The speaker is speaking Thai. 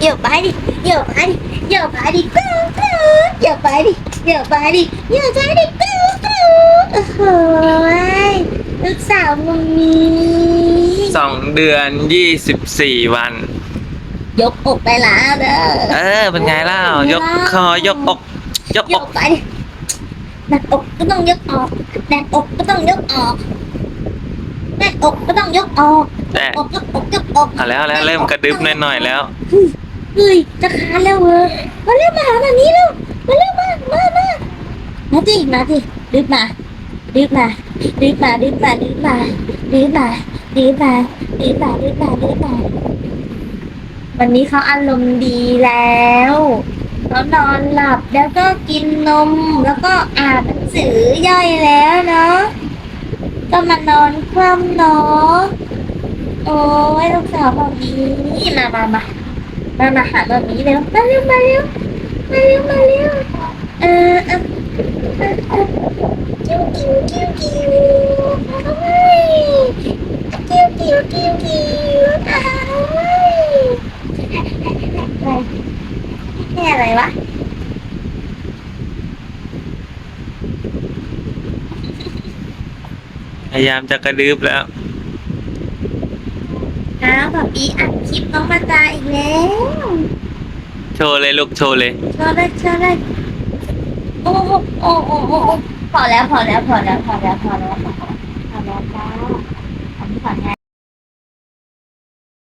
เหยียบไปดิเหยียบไปดิเหยียบไปดิกรูดกรูดเหยียบไปดิเหยียบไปดิเหยียบไปดิกรูดกรูดโอ้โหยลูกสาวมึงมีสองเดือนยี่สิบสี่วัน ยกอกไปแล้วเด้อเออ เป็นไงเล่ายกคอยกอก ยกยอกกไปดิหนักอกก็ต้องยกออกแน่นอกก็ต้องยกออกแน่นอกก็ต้องยกออกแต่อกยกอกยกอกเอาแล้วแล้วเริ่มกระดึบหน่อยๆแล้ว เฮ้ยจะคานแล้วเว้ยมาเร็วมาหาแบบนี้เร็วมาเร็วมามามามาดิมาดิดึบมาดึบมาดึบมาดึบมาดึบมาดึบมาดึบมาดึบมาดึบมาดึบมาวันนี้เขาอารมณ์ดีแล้วเขานอนหลับแล้วก็กินนมแล้วก็อ่านหนังสือย่อยแล้วเนาะก็มานอนคว่ำเนาะโอ้ยลูกสาวแบบนี้มามามา มามาหาแบบนี้เร็วมาเร็วมาเร็วมาเร็วมาเร็วเออเออเออเออกิ้วกิ้วกิ้วกิ้วเฮ้ยกิ้วกิ้วกิ้วกิ้วอ้ายนี่อะไรวะพยายามจะกระดึบแล้วอ้าวแบบอีอัดคลิปน้องมาตาอีกแล้ว ชว์เลยลูกโชว์เลยชอบเลยชอบเลยโอ้โหโอ้โหโอ้โหพอแล้วพอแล้วพอแล้วพอแล้วพอแล้วพอแล้วพอแล้วจ้าอันนี้ขอแทน